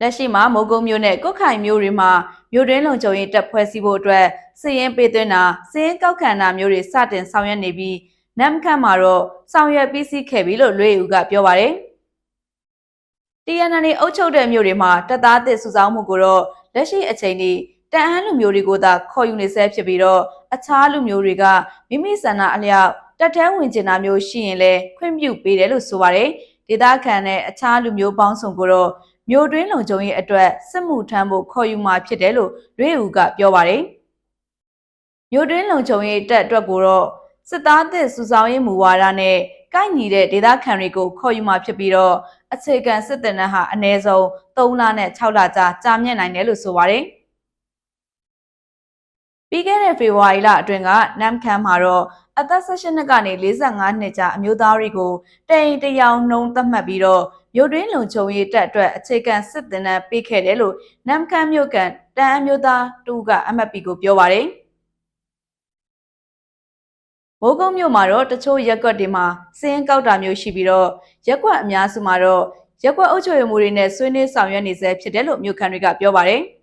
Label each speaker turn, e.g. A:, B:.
A: လက်ရှိမှာမိုးကုံမြို့နဲ့ကုတ်ခိုင်မြို့တွေမှာမြို့တွင်းလုံခြုံရေးတပ်ဖွဲ့စည်းဖို့အတွက်စည်ရင်ပေးသွင်းတာစည်ရင်ကောက်ခံတာမျိုးတွေစတင်ဆောင်ရွက်နေပြီးနမ်ခန့်မှာတော့ဆောင်ရွက်ပြီးစီးခဲ့ပြီလို့လွေဦးကပြောပါတယ်။ TNN အုပ်ချုပ်တဲ့မြို့တွေမှာတပ်သားတစ်စုဆောင်းမှုကိုတော့လက်ရှိအချိန်ထိတန်အန်းလူမျိုးတွေကိုသာခေါ်ယူနေဆဲဖြစ်ပြီးတော့အခြားလူမျိုးတွေကမိမိဆန္ဒအလျောက်တပ်ထဲဝင်ကျင်တာမျိုးရှိရင်လည်းခွင့်ပြုပေးတယ်လို့ဆိုပါတယ်။ဒေသခံနဲ့အခြားလူမျိုးပေါင်းစုံကိုတော့ မြို့တွင်းလုံခြုံရေးအတွက်စစ်မှုထမ်းဖို့ခေါ်ယူမှာဖြစ်တယ်လို့ရွေဦးကပြောပါတယ်။မြို့တွင်းလုံခြုံရေးတပ်အတွက်ကိုတော့စစ်သားသစ်စုဆောင်ရေးမူဝါဒနဲ့ကိုက်ညီတဲ့ဒေသခံတွေကိုခေါ်ယူမှာဖြစ်ပြီးတော့အခြေခံစစ်တပ်နှဟာအ ਨੇ ဆုံး3လနဲ့6လကြာကြာမြင့်နိုင်တယ်လို့ဆိုပါတယ်။ပြီးခဲ့တဲ့ဖေဖော်ဝါရီလအတွင်းကနမ်ခမ်းမှာတော့ အသက်16နှစ်ကနေ45နှစ်ကြာအမျိုးသားတွေကိုတိန်တရောင်နှုံးသတ်မှတ်ပြီးတော့မြို့တွင်းလုံခြုံရေးတပ်အတွက်အခြေခံစစ်တပ်နှံပေးခဲ့တယ်လို့နမ်ခမ်းမြို့ကန်တန်အမျိုးသားတူက MFP ကိုပြောပါတယ်။မိုးကုတ်မြို့မှာတော့တချို့ရက်ကွက်တွေမှာစင်းကောက်တာမျိုးရှိပြီးတော့ရက်ကွက်အများစုမှာတော့ရက်ကွက်အုပ်ချုပ်ရေးမှုတွေနဲ့ဆွေးနွေးဆောင်ရွက်နေဆဲဖြစ်တယ်လို့မြို့ခံတွေကပြောပါတယ်။